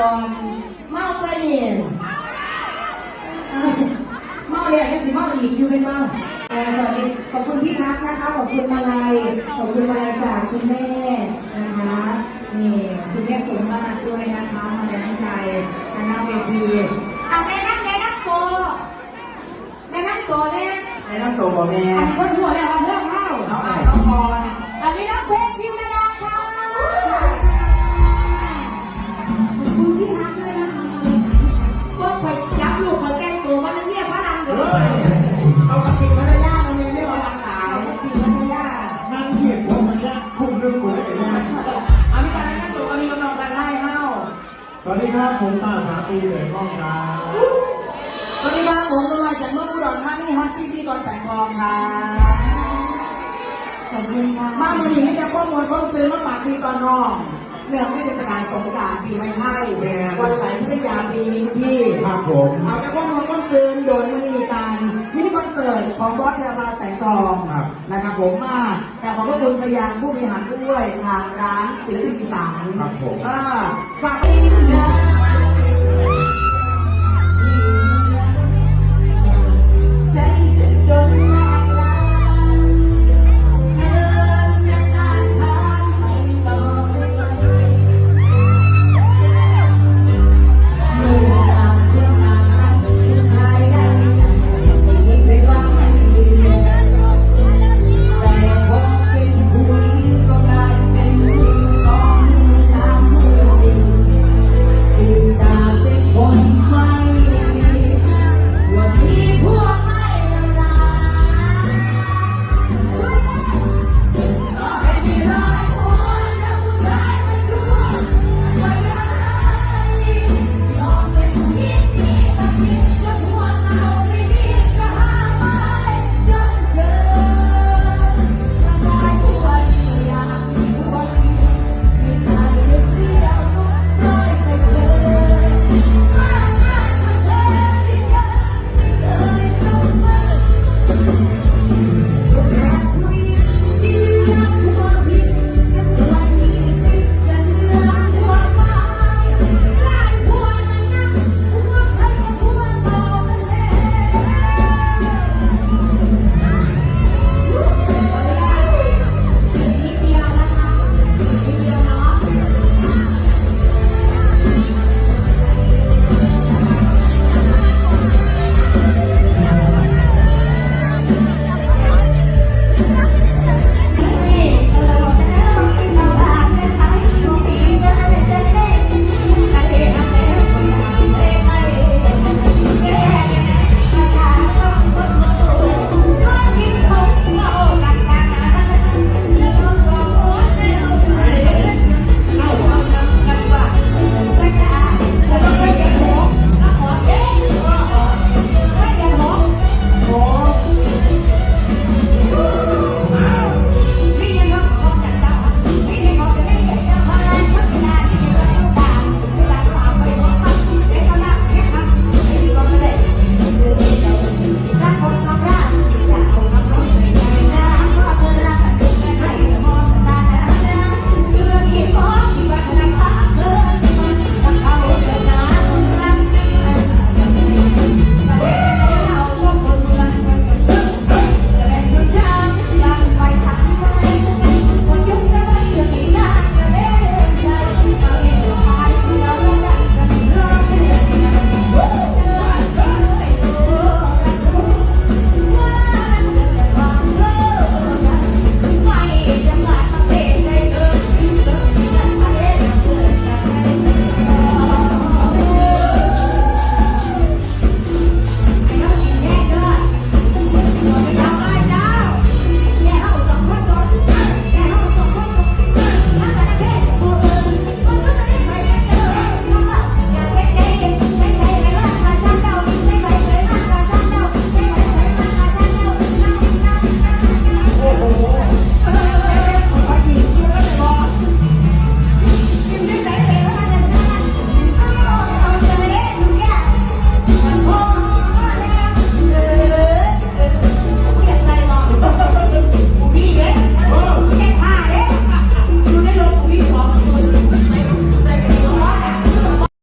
ก่อนเมาไปนี่เมาเลยยังสิเมาอีกอยู่เป็นเมาเอ่อสวัสดีขอบคุณพี่ทักนะคะขอบคุณมาลัยขอบคุณมาลัยจากคุณแม่นะคะนี่คุณแม่สมมาตรด้วยนะคะมาแรงใจทางหน้าเวทีเอาแม่นักแม่นักโตแม่นักโตเนี่ยในน้ำตัวบ่แม่อันนี้คนหัวแล้วเอาเพิ่มเข้าเอาไอ้เอาพรอั ดีครับผมตาสาตีเสกกล้องครับสวัสดีครับผมกำลังจากเมืองอุดรธานีฮอตซี่พี่กอนแสงทองครับขอบคุณค่ะมาเมือนี้ให้จะข้อมูลข้อซื้อมาฝากพี่ตอนน้องเนื่องในเทศกาลสงกรานต์ปีใหม่ไทยวันไหลพัทยาปีนี้พี่ครับผมเอาแต่ข้อมูลข้อซื้อโดยมีการมินิคอนเสิร์ตของบอสเทราแสงทองครับนะครับผมมา แต่ขอบพระคุณพยานผู้บริหารด้วยทางร้านศิลป์อีสานครับผมอ่าฝากได้